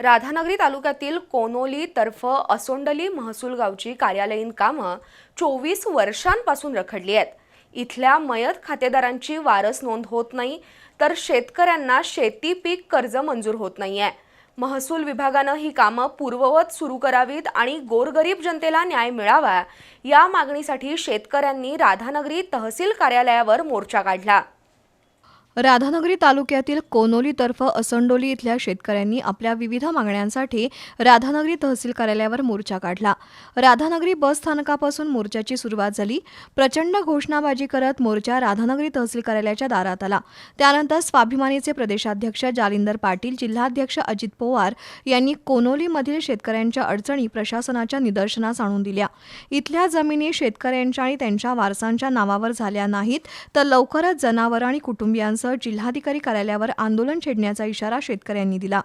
राधानगरी तालुक्यातील कोनोली तर्फ असोंडली महसूल गावची कार्यालयीन कामं चोवीस वर्षांपासून रखडली आहेत. इथल्या मयत खातेदारांची वारस नोंद होत नाही तर शेतकऱ्यांना शेती पीक कर्ज मंजूर होत नाही आहे महसूल विभागानं ही कामं पूर्ववत सुरू करावीत आणि गोरगरीब जनतेला न्याय मिळावा या मागणीसाठी शेतकऱ्यांनी राधानगरी तहसील कार्यालयावर मोर्चा काढला. राधानगरी तालुक्यातील कोनोलीतर्फ असंडोली इथल्या शेतकऱ्यांनी आपल्या विविध मागण्यांसाठी राधानगरी तहसील कार्यालयावर मोर्चा काढला. राधानगरी बस स्थानकापासून मोर्चाची सुरुवात झाली. प्रचंड घोषणाबाजी करत मोर्चा राधानगरी तहसील कार्यालयाच्या दारात आला. त्यानंतर स्वाभिमानीचे प्रदेशाध्यक्ष जालिंदर पाटील जिल्हाध्यक्ष अजित पवार यांनी कोनोलीमधील शेतकऱ्यांच्या अडचणी प्रशासनाच्या निदर्शनास आणून दिल्या. इथल्या जमिनी शेतकऱ्यांच्या आणि त्यांच्या वारसांच्या नावावर झाल्या नाहीत तर लवकरच जनावरं आणि कुटुंबियांसह जिल्हाधिकारी कार्यालयावर आंदोलन छेडण्याचा इशारा शेतकऱ्यांनी दिला.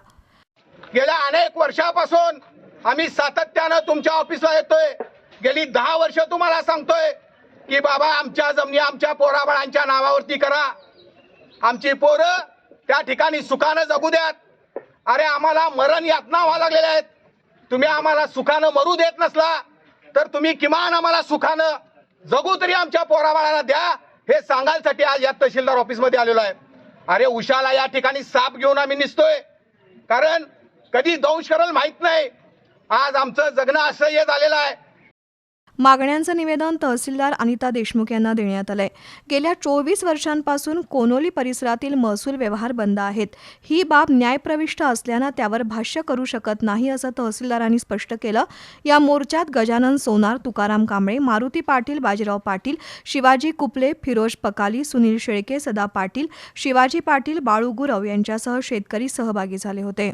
गेल्या अनेक वर्षापासून आम्ही सातत्यानं तुमच्या ऑफिसला येतोय. गेली दहा वर्ष तुम्हाला सांगतोय की बाबा आमच्या जमिनी आमच्या पोराबाळांच्या नावावरती करा. आमची पोरं त्या ठिकाणी सुखानं जगू द्यात. अरे आम्हाला मरण यातना व्हावं लागलेल्या आहेत. तुम्ही आम्हाला सुखानं मरू देत नसला तर तुम्ही किमान आम्हाला सुखानं जगू तरी आमच्या पोराबाळाला द्या. हे सांगायसाठी आज या तहसीलदार ऑफिसमध्ये आलेलो आहे. अरे उशाला या ठिकाणी साप घेऊन आम्ही निसतोय. कारण कधी दंश करल माहीत नाही. आज आमचं जगणं असह्य झालेलं आहे. मागण्यांचं निवेदन तहसीलदार अनिता देशमुख यांना देण्यात आलंय. गेल्या चोवीस वर्षांपासून कोनोली परिसरातील महसूल व्यवहार बंद आहेत. ही बाब न्यायप्रविष्ट असल्यानं त्यावर भाष्य करू शकत नाही असं तहसीलदारांनी स्पष्ट केलं. या मोर्चात गजानन सोनार तुकाराम कांबळे मारुती पाटील बाजीराव पाटील शिवाजी कुपले फिरोज पकाली सुनील शेळके सदा पाटील शिवाजी पाटील बाळू गुरव यांच्यासह शेतकरी सहभागी झाले होते.